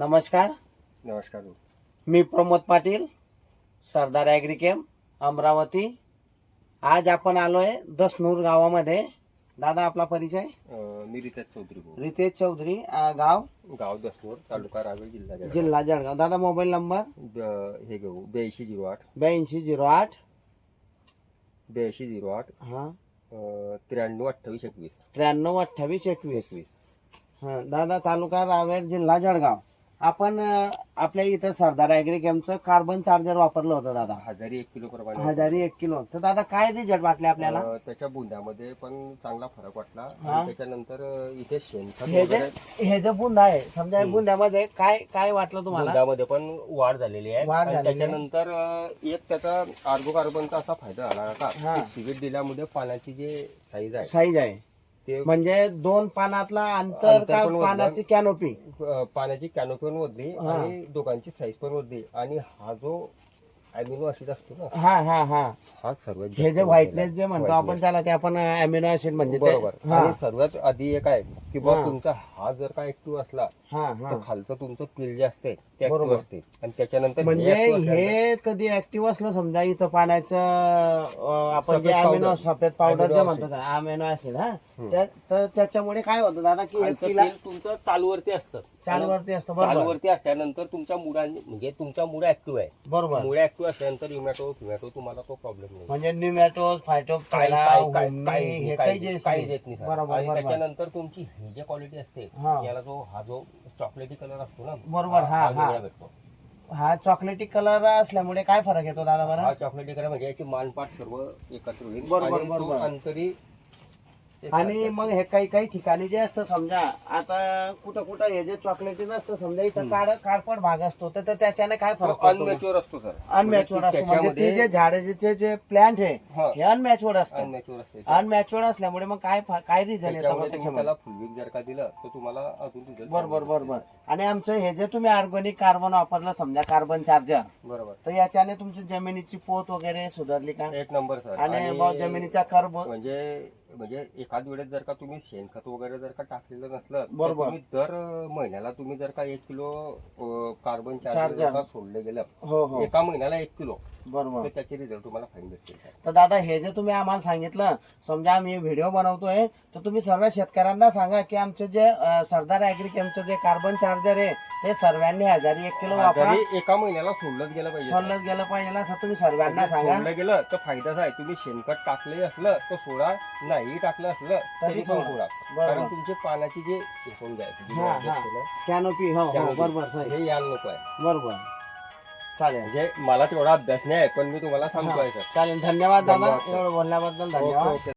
नमस्कार. नमस्कार मी प्रमोद पाटील सरदार ॲग्रिकेम अमरावती. आज आपण आलोय दसनूर गावामध्ये. दादा आपला परिचय? मी रितेश चौधरी बोल रितेश चौधरी गाव? गाव दसनूर तालुका रावेर जिल्हा जळगाव. जिल्हा जळगाव. दादा मोबाईल नंबर? ब- हे घेऊ ब्याऐंशी झिरो आठ. ब्याऐंशी झिरो आठ. ब्याऐंशी झिरो आठ. हा. अं, त्र्याण्णव अठ्ठावीस एकवीस. त्र्याण्णव अठ्ठावीस एकवीस. एकवीस. हा दादा तालुका रावेर जिल्हा जळगाव. आपण अं, आपल्या इथं सरदार ॲग्रिकेमचं कार्बन चार्जर वापरलं होतं दादा. हजारी एक किलो प्रमाणे हजारी एक किलो. तर दादा काय रिझल्ट वाटले आपल्याला? अं, त्याच्या बुंद्यामध्ये पण चांगला फरक वाटला. हा. आणि त्याच्यानंतर अं, इथे शेणखत हे जे वगैरे हे जे बुंद आहे समजा या बुंद्यामध्ये काय काय वाटलं तुम्हाला? बुंदामध्ये पण वाढ झालेली आहे. वाढ आणि झालेली आहे. त्याच्यानंतर अं, एक त्याचा आर्गो कार्बनचा असा फायदा झाला हा. का सिगरेट दिल्यामुळे पाण्याची जे साईज आहे साईज आहे. ते म्हणजे दोन पानातला अंतर अंतर का पण वाढलं. पानाची कॅनोपी अ, पाण्याची कॅनोपी पण हा. आणि दोघांची साईज पण वरली आणि हा जो अमिनो ऍसिड असतो ना हा हा हा हा सर्वात हे जास्त जे व्हाईटनेस जे म्हणतो. आपण त्याला ते आपण अमिनो ऍसिड म्हणजे ते- बरोबर हा आणि सर्वात आधी एक आहे की हा. तुमचा हा जर का ऍक्टिव्ह असला तर खालचं तुमचं पील जे असते ते बरोबर. ऍक्टिव्ह असते आणि त्याच्यानंतर हे म्हणजे active हे कधी ऍक्टिव्ह असलं समजा इथं पाण्याचं अं, आपण जे सफेद अमिनो powder. सफेद पावडर जे Amino म्हणतो अमिनो ऍसिड हा. त्या- तर त्याच्यामुळे काय होतं दादा की खालचं तिला तेल तुमचं चालूवरती असतं. चालूवरती असतं बरोबर. चालूवरती असल्यानंतर तुमच्या मुळा म्हणजे तुमचा मुळा ऍक्टिव्ह आहे. बरोबर. मुळा ऍक्टिव्ह असल्यानंतर इमॅटो फिमॅटो तुम्हाला तो प्रॉब्लेम नाही. म्हणजे निमॅटोज फायटो काही- काही- काही- हे काही- येत नाही. बरोबर आणि बरोबर. त्याच्यानंतर तुमची ही जी क्वालिटी असते हा. याला जो हा जो चॉकलेटी कलर असतो ना बरोबर, हा, हा. वेगळा भेटतो हा चॉकलेटी कलर असल्यामुळे काय फरक येतो दादा हा बरं चॉकलेटी कलर म्हणजे याची मानपाट सर्व एकत्र होईल बरोबर, आणि तो बरोबर. अंतरी आणि मग हे काही काही ठिकाणी जे असतं समजा आता कुठं कुठं हे जे चॉकलेटी नसतं समजा इथं काळ काळपट भाग असतो. तर त्याच्याने काय फरक अनमॅच्युअर असतो सर. अनमॅच्युअर्ड असतो. म्हणजे ते जे झाडाचे जे प्लांट आहे हा. हे. अनमॅच्युअर्ड असतं. अनमॅच्युअर असते अनमॅच्युअर्ड असल्यामुळे मग काय काय रिझन येतं? त्याला फुलवीक जर का दिलं तर तुम्हाला अजून बरोबर बरोबर आणि आमचं हे जे तुम्ही ऑर्गॅनिक कार्बन वापरलं समजा कार्बन चार्जर हो. बरोबर. तर याच्याने तुमची जमिनीची पोत वगैरे सुधारली का? एक नंबर सर. आणि जमिनीचा कर्ब म्हणजे म्हणजे एखाद वेळेस जर का तुम्ही शेणखत वगैरे जर का टाकलेलं नसलं तर बरोबर. तुम्ही दर महिन्याला तुम्ही जर का एक kilo um, carbon charger charger. जर का सोडले गेलं हो हो एका महिन्याला एक किलो बरोबर. तर त्याचे रिझल्ट तुम्हाला फाईन भेटतील. तर दादा हे जे तुम्ही आम्हाला सांगितलं समजा आम्ही व्हिडिओ बनवतोय तर तुम्ही सर्व शेतकऱ्यांना सांगा की आमचं जे अं, सरदार ॲग्रिकेमचं जे कार्बन चार्जर आहे ते सर्वांनी हजारी एक किलो वापरा. एका महिन्याला सोडलंच गेलं पाहिजे. sir. सोडलं गेलं पाहिजे असं तुम्ही सर्वांना म्हणजे सांगा. सोडलं गेलं तर फायदाच आहे तुम्ही शेणखत टाकले असलं तर सोडा. नाही टाकलं असलं तरी पण सोडा. सोडा. बरोबर. कारण तुमचे जे जे जे हा, जे हा. असते ना, कॅनोपी हो हो त्यामध्ये बरोबर हे यायला नको आहे. बरोबर. चालेल. म्हणजे मला तेवढा अभ्यास नाही आहे पण मी तुम्हाला सांगतोय सर. चालेल. धन्यवाद दादा. धन्यवाद, sir. एवढं बोलल्याबद्दल ओके धन्यवाद. ओके.